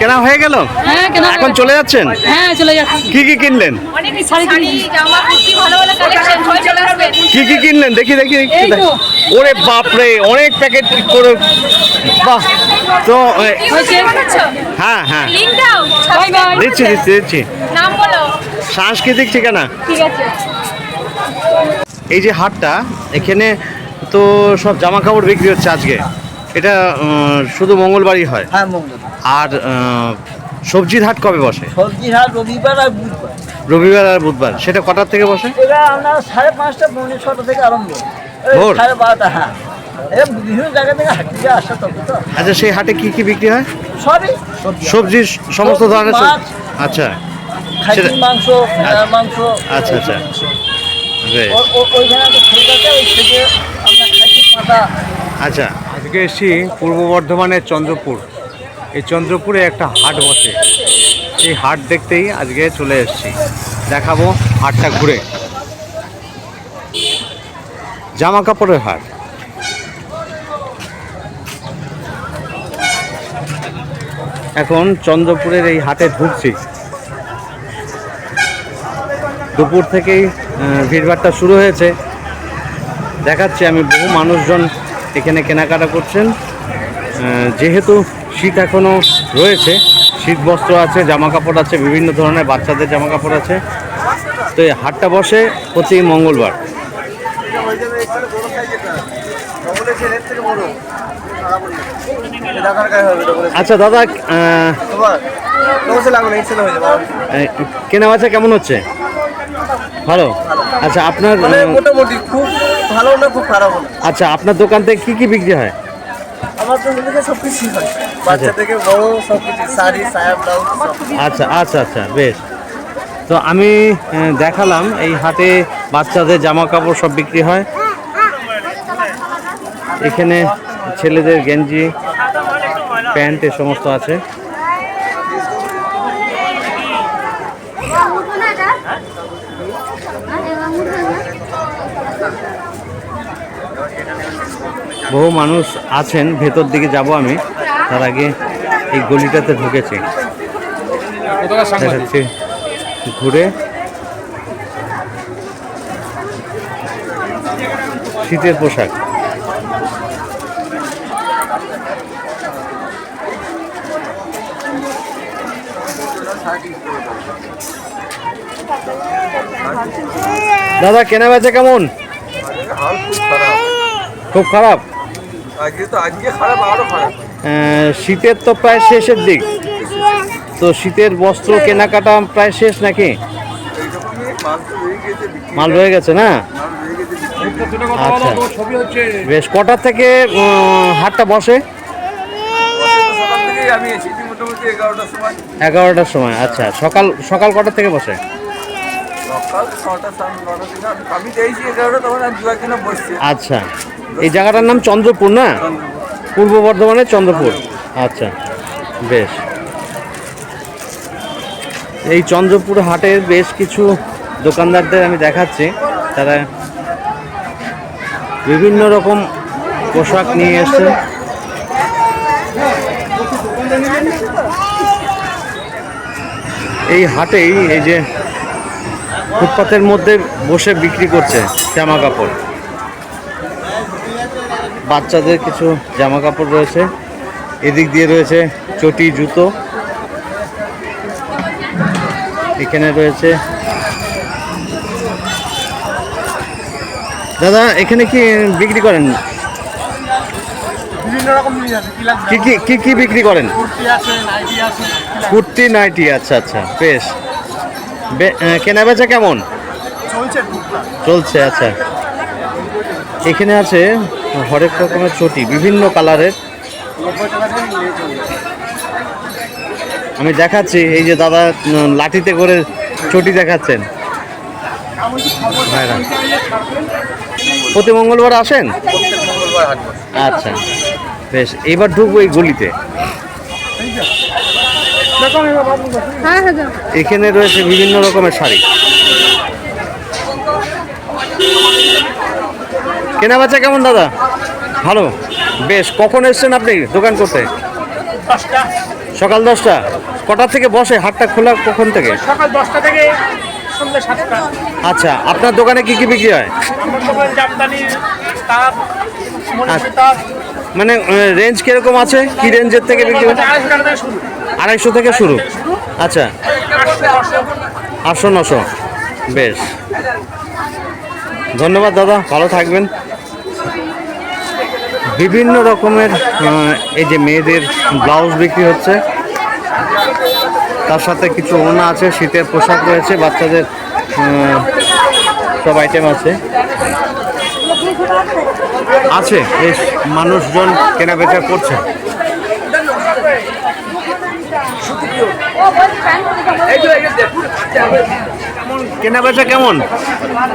কেনা হয়ে গেল? হ্যাঁ কেনা এখন চলে যাচ্ছেন? হ্যাঁ চলে যাচ্ছি। কি কি কিনলেন? অনেক শাড়ি শাড়ি জামা কুর্তি ভালো ভালো কালেকশন সবাই চলে আসবেন কি কি কিনলেন দেখি। দেখি। ওরে বাপরে অনেক প্যাকেট করে বাহ। তো হ্যাঁ হ্যাঁ। দিচ্ছি দিচ্ছি দিচ্ছি। সাংস্কৃতিক ঠিকানা? ঠিক আছে। এই যে হাটটা এখানে তো সব জামা কাপড় বিক্রি হচ্ছে আজকে। এটা শুধু মঙ্গলবারই হয়? হ্যাঁ মঙ্গল আর সবজির হাট কবে বসে? সবজি হাট রবিবার আর বুধবার। রবিবার আর বুধবার। সেটা কটার থেকে বসে? এটা আপনার সাড়ে পাঁচটা পৌনে ছটা থেকে আরম্ভ। ভোর? সাড়ে বারোটা হ্যাঁ। বিভিন্ন জায়গা থেকে হাঁটিয়ে আসা তবে তো। আচ্ছা সেই হাটে কি কি বিক্রি হয়? সবই। সবজি। সমস্ত ধরনের আচ্ছা। মাংস মাংস। আচ্ছা, আচ্ছা। ওইখানে আচ্ছা। আজকে এসেছি পূর্ব বর্ধমানের চন্দ্রপুর। এই চন্দ্রপুরে একটা হাট বসে। এই হাট দেখতেই আজকে চলে এসেছি। দেখাবো হাটটা ঘুরে। জামা কাপড়ের হাট। এখন চন্দ্রপুরের এই হাটে ঢুকছি। দুপুর থেকেই আহ, ভিড়ভাট্টা শুরু হয়েছে। দেখাচ্ছি আমি বহু মানুষজন এখানে কেনাকাটা করছেন। যেহেতু শীত এখনও রয়েছে শীত বস্ত্র আছে জামা কাপড় আছে বিভিন্ন ধরনের বাচ্চাদের জামা কাপড় আছে। তো এই হাটটা বসে প্রতি মঙ্গলবার। আচ্ছা দাদা কেনা বেচা কেমন হচ্ছে? ভালো? আচ্ছা আপনার মানে মোটামুটি খুব ভালো না খুব খারাপ? আচ্ছা আপনার দোকান থেকে কি কি বিক্রি হয়? আমার থেকে সব কিছুই হয়। বাচ্চা থেকে বড় সব কিছু শাড়ি সায়া ব্লাউজ আচ্ছা আচ্ছা আচ্ছা বেশ। তো আমি দেখালাম এই হাটে বাচ্চাদের জামা কাপড় সব বিক্রি হয়। এখানে ছেলেদের গেঞ্জি প্যান্ট এ সমস্ত আছে। বহু মানুষ আছেন ভেতর দিকে যাব আমি। তার আগে এই গলিটাতে ঢুকেছি। দেখাচ্ছি। ঘুরে। শীতের পোশাক। দাদা কেনা বেচা কেমন? খুব খারাপ? শীতের তো প্রায় শেষের দিক। তো শীতের বস্ত্র কেনাকাটা প্রায় শেষ নাকি? মাল রয়ে গেছে বিক্রি মাল রয়ে গেছে না? আচ্ছা। বেশ কটার থেকে হাটটা বসে? সকাল থেকেই আমি এসেছি মোটামুটি এগারোটার সময়। এগারোটার সময় আচ্ছা। সকাল সকাল কটার থেকে বসে? আচ্ছা। এই জায়গাটার নাম চন্দ্রপুর না? পূর্ব বর্ধমানের চন্দ্রপুর। আচ্ছা বেশ। এই চন্দ্রপুর হাটের বেশ কিছু দোকানদারদের আমি দেখাচ্ছি। তারা বিভিন্ন রকম পোশাক নিয়ে এসছে। এই হাটেই এই যে ফুটপাতের মধ্যে বসে বিক্রি করছে জামা কাপড়। বাচ্চাদের কিছু জামা কাপড় রয়েছে। এদিক দিয়ে রয়েছে চটি জুতো। এখানে রয়েছে দাদা এখানে কি বিক্রি করেন? কি কি কি কি কি বিক্রি করেন? কুর্তি নাইটি আচ্ছা আচ্ছা বেশ। কেনা বেচা কেমন? চলছে আচ্ছা। এখানে আছে হরেক রকমের চটি বিভিন্ন কালারের। আমি দেখাচ্ছি এই যে দাদা লাঠিতে করে চটি দেখাচ্ছেন। প্রতি মঙ্গলবার আসেন? আচ্ছা বেশ। এইবার ঢুকবো এই গলিতে। এখানে রয়েছে বিভিন্ন রকমের শাড়ি। কেনা বেচা কেমন দাদা? ভালো? বেশ কখন এসছেন আপনি দোকান করতে? সকাল দশটা। কটা থেকে বসে? হাটটা খোলা কখন থেকে? সকাল দশটা থেকে আচ্ছা আপনার দোকানে কি কি বিক্রি হয়? আচ্ছা। মানে রেঞ্জ কীরকম আছে? কি রেঞ্জের থেকে বিক্রি হয়? আড়াইশো থেকে শুরু? আচ্ছা। আটশো নশো। বেশ। ধন্যবাদ দাদা। ভালো থাকবেন। বিভিন্ন রকমের এই যে মেয়েদের ব্লাউজ বিক্রি হচ্ছে। তার সাথে কিছু ওড়না আছে শীতের পোশাক রয়েছে বাচ্চাদের সব আইটেম আছে। আছে বেশ। মানুষজন কেনাবেচা করছে। কেনা বেচা কেমন?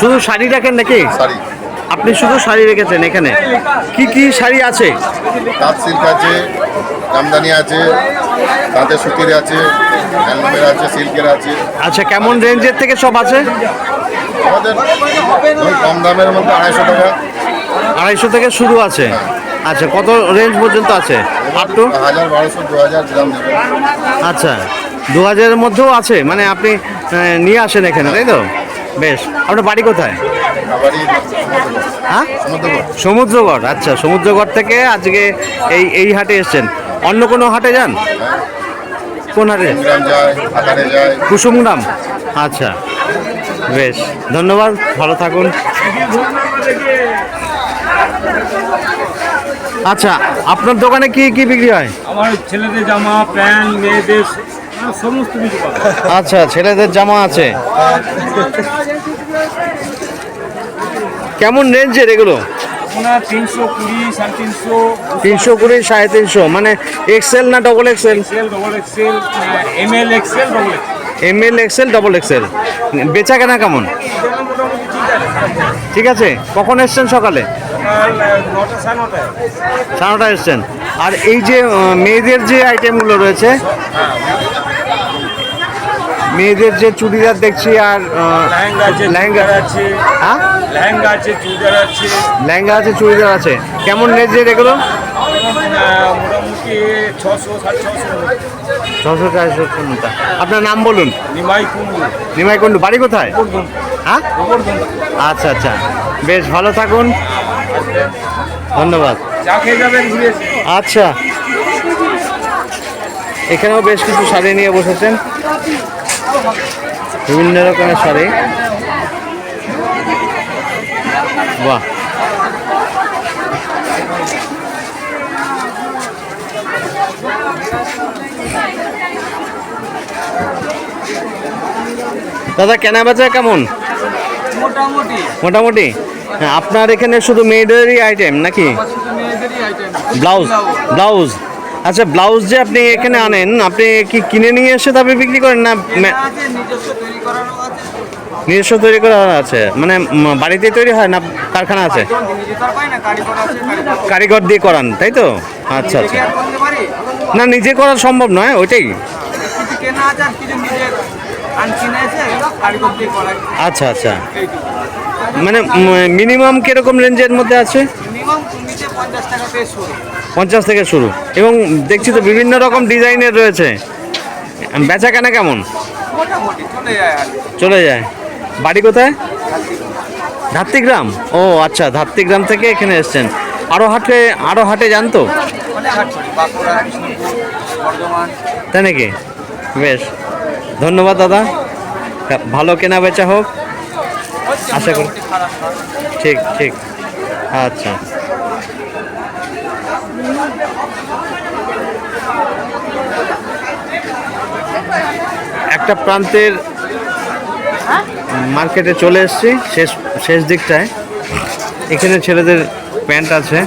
শুধু শাড়ি রাখেন নাকি? শাড়ি। আপনি শুধু শাড়ি রেখেছেন এখানে। কি কি শাড়ি আছে? তাঁত সিল্ক আছে জামদানি আছে তাঁতের সুতির আছে হ্যান্ডলুমের আছে সিল্কের আছে। আচ্ছা কেমন রেঞ্জের থেকে সব আছে? আমাদের কম দামের মধ্যে আড়াইশো টাকা। আড়াইশো থেকে শুরু আছে। আচ্ছা কত রেঞ্জ পর্যন্ত আছে? আপ টু গ্রাম আচ্ছা দু হাজারের মধ্যেও আছে মানে আপনি নিয়ে আসেন এখানে তাই তো? বেশ আপনার বাড়ি কোথায়? হ্যাঁ? সমুদ্রগড়। আচ্ছা সমুদ্রগড় থেকে আজকে এই এই হাটে এসছেন। অন্য কোনো হাটে যান? কোন হাটে? গ্রাম যায়। কুসুমগ্রাম? আচ্ছা বেশ ধন্যবাদ ভালো থাকুন। আচ্ছা আপনার দোকানে কি কি বিক্রি হয়? আমার ছেলেদের জামা প্যান্ট মেয়েদের সমস্ত কিছু আচ্ছা ছেলেদের জামা আছে। কেমন রেঞ্জের এগুলো? তিনশো কুড়ি সাড়ে তিনশো। তিনশো কুড়ি সাড়ে তিনশো। মানে এক্সেল না double XL XL double XL M L XL double XL M L XL double XL বেচা কেনা কেমন? ঠিক আছে কখন এসছেন সকালে? সাড়ে নটায় এসছেন। আর এই যে মেয়েদের যে আইটেমগুলো রয়েছে মেয়েদের যে চুড়িদার দেখছি আর লেহেঙ্গা আছে চুড়িদার আছে হ্যাঁ? লেহেঙ্গা আছে চুড়িদার আছে। লেহেঙ্গা আছে চুড়িদার আছে। কেমন রেঞ্জের এগুলো? মোটামুটি ছশো সাড়ে ছশো। ছশো চারশো আপনার নাম বলুন? নিমাই কুন্ডু। নিমাই বাড়ি কোথায়? হ্যাঁ? আচ্ছা আচ্ছা। বেশ ভালো থাকুন। ধন্যবাদ। আচ্ছা। এখানেও বেশ কিছু শাড়ি নিয়ে বসেছেন। বিভিন্ন রকমের শাড়ি। দাদা কেনা বেচা কেমন? মোটামুটি। হ্যাঁ, আপনার এখানে শুধু মেয়েদেরই আইটেম নাকি? ব্লাউজ ব্লাউজ আচ্ছা ব্লাউজ যে আপনি এখানে আনেন আপনি কি কিনে নিয়ে এসে তবে বিক্রি করেন না নিজস্ব তৈরি করা আছে। মানে বাড়িতে তৈরি হয় না কারখানা আছে? কারিগর দিয়ে করান তাই তো? আচ্ছা আচ্ছা। না নিজে করা সম্ভব নয় ওইটাই। আচ্ছা আচ্ছা। মানে মিনিমাম কীরকম রেঞ্জের মধ্যে আছে? পঞ্চাশ থেকে শুরু। এবং দেখছি তো বিভিন্ন রকম ডিজাইনের রয়েছে। বেচা কেনা কেমন? চলে যায় বাড়ি কোথায়? ধাত্রিগ্রাম। ও আচ্ছা ধাত্রিগ্রাম থেকে এখানে এসছেন। আরও হাটে আরও হাটে যান তো? তাই নাকি? বেশ। ধন্যবাদ, দাদা। ভালো কেনা বেচা হোক। আশা করি। ঠিক ঠিক। আচ্ছা। একটা প্রান্তের মার্কেটে চলে এসেছি, শেষ শেষ দিকটায়। এখানে ছেলেদের প্যান্ট আছে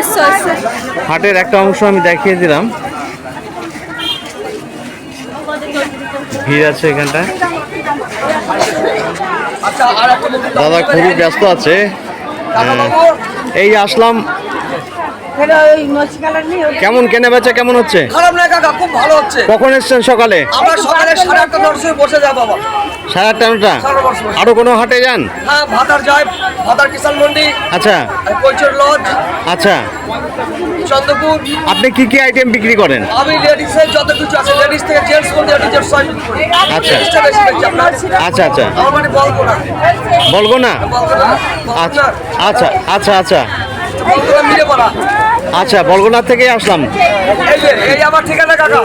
এসো এসো হাটের একটা অংশ আমি দেখিয়ে দিলাম। ভিড় আছে এখানটায়। দাদা খুবই ব্যস্ত আছে। এই আসলাম। কেমন কেনা বেচা কেমন হচ্ছে? খারাপ না কাকা খুব ভালো হচ্ছে। কখন এসছেন সকালে? আমরা সকালে সাড়ে আটটা নটার বসে যাই বাবা সাড়ে আটটা নটা? আরও কোনো হাটে যান? হ্যাঁ ভাতার যায় ভাতার কিষান মন্ডি আচ্ছা। কৈচর লজ। আচ্ছা। চন্দ্রপুর। আপনি কি কি আইটেম বিক্রি করেন? আমি লেডিসের যত কিছু আছে লেডিস থেকে জেন্টস পর্যন্ত লেডিসের সব আচ্ছা। আচ্ছা আচ্ছা। আমার মানে বলব না বলব না আচ্ছা আচ্ছা আচ্ছা আচ্ছা। বলব না মিলে পড়া আচ্ছা থেকেই আসলাম। এই আমার ঠিকানা কাকা।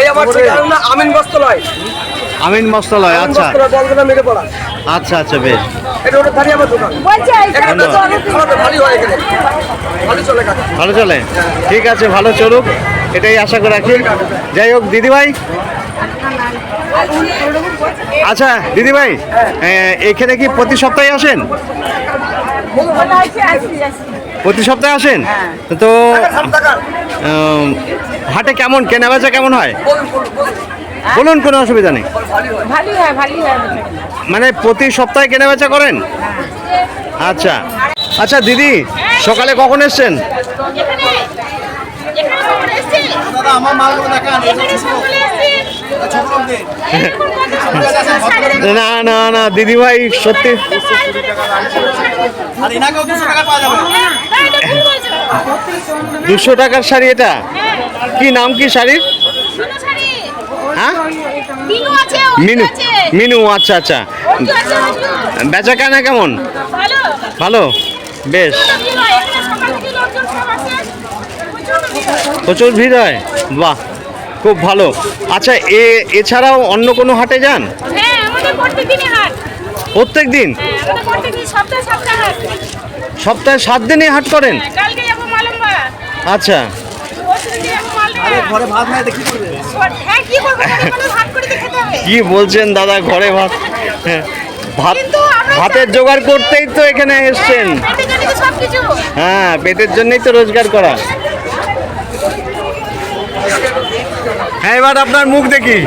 এই আমার ঠিকানা আমিন বস্ত্রালয়। আমিন মস্তলয় আচ্ছা। আচ্ছা আচ্ছা বেশ। হয় ভালো চলে কাকা। ভালো চলে? ঠিক আছে ভালো চলুক। এটাই আশা করে রাখি। যাই হোক দিদিভাই? আচ্ছা দিদিভাই এখানে কি প্রতি সপ্তাহে আসেন? প্রতি সপ্তাহে আসেন? তো হাটে কেমন কেনা বেচা কেমন হয়? বলুন বলুন কোনো অসুবিধা নেই। ভালোই হয় ভালোই হয়। মানে প্রতি সপ্তাহে কেনা বেচা করেন আচ্ছা। আচ্ছা দিদি সকালে কখন এসছেন? দাদা না না না সত্যি। দুশো তাই তো ভুল বলছো। দুশো টাকার শাড়ি এটা? কি নাম কি শাড়ির শাড়ি। হ্যাঁ মিনু মিনু আচ্ছা আচ্ছা। বেচা কেনা কেমন? ভালো। বেশ। প্রচুর ভিড় হয় বাহ খুব ভালো। আচ্ছা এ এছাড়াও অন্য কোনো হাটে যান? হ্যাঁ প্রত্যেক দিন হ্যাঁ সপ্তাহে সাত দিনই হাট করেন? হ্যাঁ, আচ্ছা। ঘরে ভাত নাই দেখি করবে? হ্যাঁ কি করব ঘরে করে খেতে হবে। কি বলছেন দাদা ঘরে ভাত? হ্যাঁ, ভাত ভাতের জোগাড় করতেই তো এখানে এসছেন। হ্যাঁ, পেটের কিছু হ্যাঁ পেটের জন্যই তো রোজগার করা। হ্যাঁ এবার আপনার মুখ দেখি।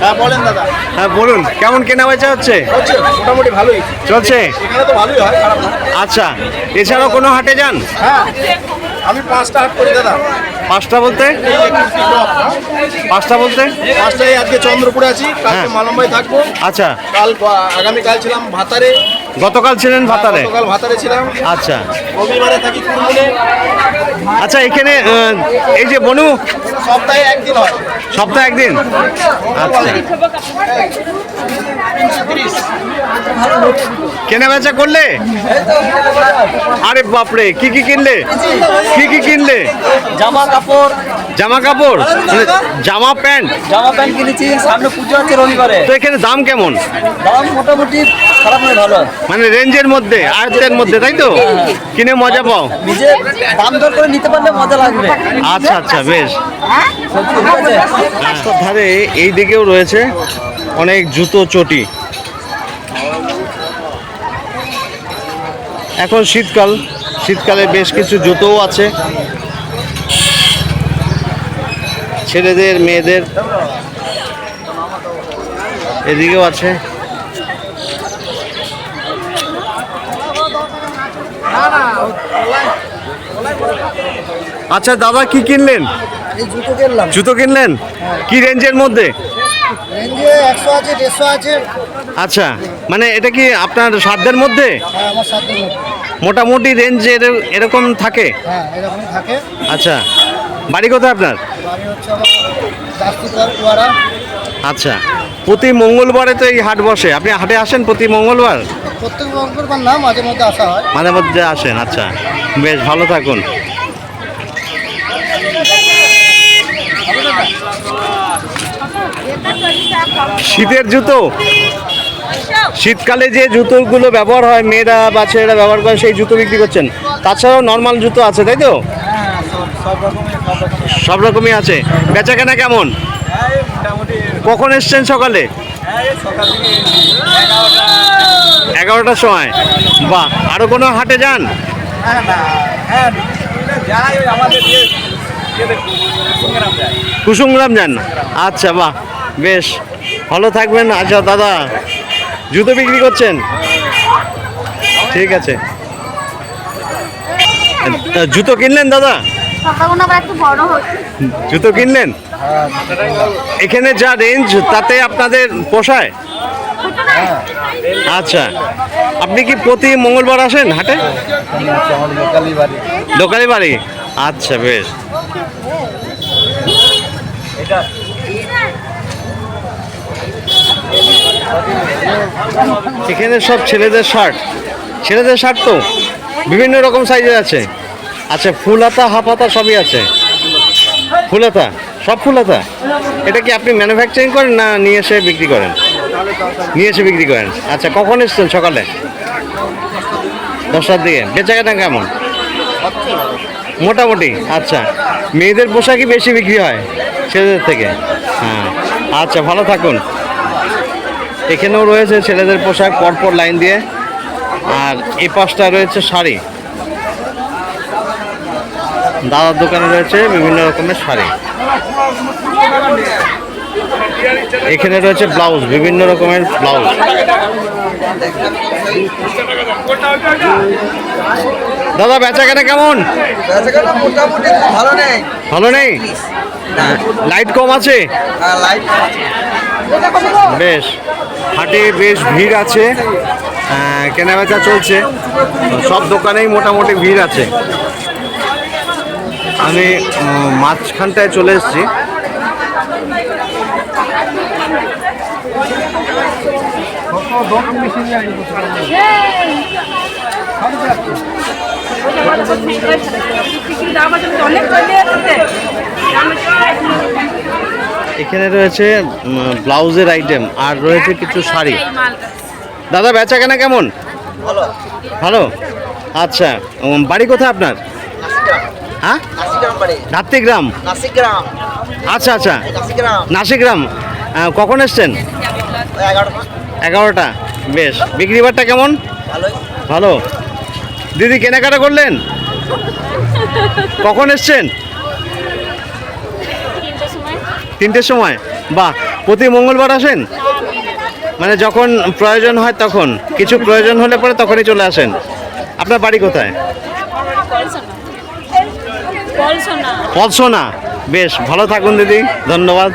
হ্যাঁ বলেন দাদা। হ্যাঁ বলুন কেমন কেনা বেচা হচ্ছে? হচ্ছে মোটামুটি ভালোই। চলছে? এখানে তো ভালোই হয় আচ্ছা এছাড়াও কোনো হাটে যান? হ্যাঁ আমি পাঁচটা হাট করি দাদা। পাঁচটা বলতে? পাঁচটা বলতে? পাঁচটায় আজকে চন্দ্রপুরে আছি কালকে মালামবাই মালম্বাই থাকব। আচ্ছা। কাল আগামীকাল ছিলাম ভাতারে। গতকাল ছিলেন ভাতারে? গতকাল ভাতারে ছিলাম। আচ্ছা। রবিবারে থাকি কুড়মুনে আচ্ছা এখানে এই যে বনু? সপ্তাহে একদিন হয়। সপ্তাহে একদিন? আচ্ছা। কেনা বেচা করলে? আরে বাপরে কি কি কিনলে? কি কি কিনলে? জামা কাপড়। জামা কাপড়? মানে জামা প্যান্ট? জামা প্যান্ট কিনেছি সামনে পুজো আছে রবিবারে। তো এখানে দাম কেমন? দাম মোটামুটি খারাপ নয় ভালো মানে রেঞ্জের মধ্যে আয়ত্তের মধ্যে তাই তো? কিনে মজা পাও। নিজে দাম দর করে নিতে পারলে মজা লাগবে। আচ্ছা আচ্ছা বেশ। রাস্তার ধারে এই দিকেও রয়েছে অনেক জুতো চটি। এখন শীতকাল শীতকালে বেশ কিছু জুতোও আছে। ছেলেদের মেয়েদের এদিকেও আছে। আচ্ছা দাদা কি কিনলেন? জুতো কিনলাম। জুতো কিনলেন? কি রেঞ্জের মধ্যে? আচ্ছা মানে এটা কি আপনার সাধ্যের মধ্যে? হ্যাঁ সাথে মোটামুটি রেঞ্জ এরকম থাকে? হ্যাঁ এরকমই থাকে। আচ্ছা বাড়ি কোথায় আপনার? আচ্ছা প্রতি মঙ্গলবারে তো এই হাট বসে। আপনি হাটে আসেন প্রতি মঙ্গলবার? প্রত্যেক মঙ্গলবার না মাঝে মধ্যে আসা হয়। মাঝে মধ্যে আসেন আচ্ছা। বেশ ভালো থাকুন। শীতের জুতো? শীতকালে যে জুতোগুলো ব্যবহার হয়, মেয়েরা বা ছেলেরা ব্যবহার করে সেই জুতো বিক্রি করছেন। তাছাড়াও নর্মাল জুতো আছে, তাই তো? সব রকমই আছে। বেচা কেনা কেমন? কখন এসছেন সকালে? এগারোটার সময়। বাহ, আরও কোনো হাটে যান? কুসুমগ্রাম যান। আচ্ছা বাহ। বেশ ভালো থাকবেন আচ্ছা দাদা। জুতো বিক্রি করছেন? ঠিক আছে। জুতো কিনলেন দাদা? জুতো কিনলেন? এখানে যা রেঞ্জ তাতে আপনাদের পোষায়? আচ্ছা। আপনি কি প্রতি মঙ্গলবার আসেন হাটে? লোকালি বাড়ি। আচ্ছা বেশ। এখানে সব ছেলেদের শার্ট ছেলেদের শার্ট তো বিভিন্ন রকম সাইজের আছে। আচ্ছা ফুল হাতা হাফ হাতা সবই আছে। ফুল হাতা সব ফুল হাতা এটা কি আপনি ম্যানুফ্যাকচারিং করেন না নিয়ে এসে বিক্রি করেন? নিয়ে এসে বিক্রি করেন। আচ্ছা কখন এসছেন সকালে? দশটার দিকে। বেচাকেনা কেমন? মোটামুটি। আচ্ছা মেয়েদের পোশাকই বেশি বিক্রি হয় ছেলেদের থেকে। হ্যাঁ আচ্ছা ভালো থাকুন। এখানেও রয়েছে ছেলেদের পোশাক পরপর লাইন দিয়ে। আর এ পাশটা রয়েছে শাড়ি। দাদার দোকানে রয়েছে বিভিন্ন রকমের শাড়ি। এখানে রয়েছে ব্লাউজ বিভিন্ন রকমের ব্লাউজ। দাদা বেচা কেনা কেমন? বেচাকেনা খুব ভালো নেই। ভালো নেই? লাইট কম আছে? হ্যাঁ বেশ। হাটে বেশ ভিড় আছে কেনাবেচা চলছে। সব দোকানেই মোটামুটি ভিড় আছে। আমি মাঝখানটায় চলে এসেছি। অনেক এখানে রয়েছে ব্লাউজের আইটেম আর রয়েছে কিছু শাড়ি। দাদা বেচা কেনা কেমন? ভালো। আচ্ছা বাড়ি কোথায় আপনার? হ্যাঁ? গ্রাম আচ্ছা আচ্ছা। নাসিগ্রাম। কখন এসছেন? এগারোটা। বেশ। বিক্রি বাট্টা কেমন? ভালো। দিদি কেনাকাটা করলেন? কখন এসছেন? তিনটের সময়? বা প্রতি মঙ্গলবার আসেন? মানে যখন প্রয়োজন হয় তখন কিছু প্রয়োজন হলে পরে তখনই চলে আসেন। আপনার বাড়ি কোথায়? পলসোনা। বেশ ভালো থাকুন দিদি ধন্যবাদ।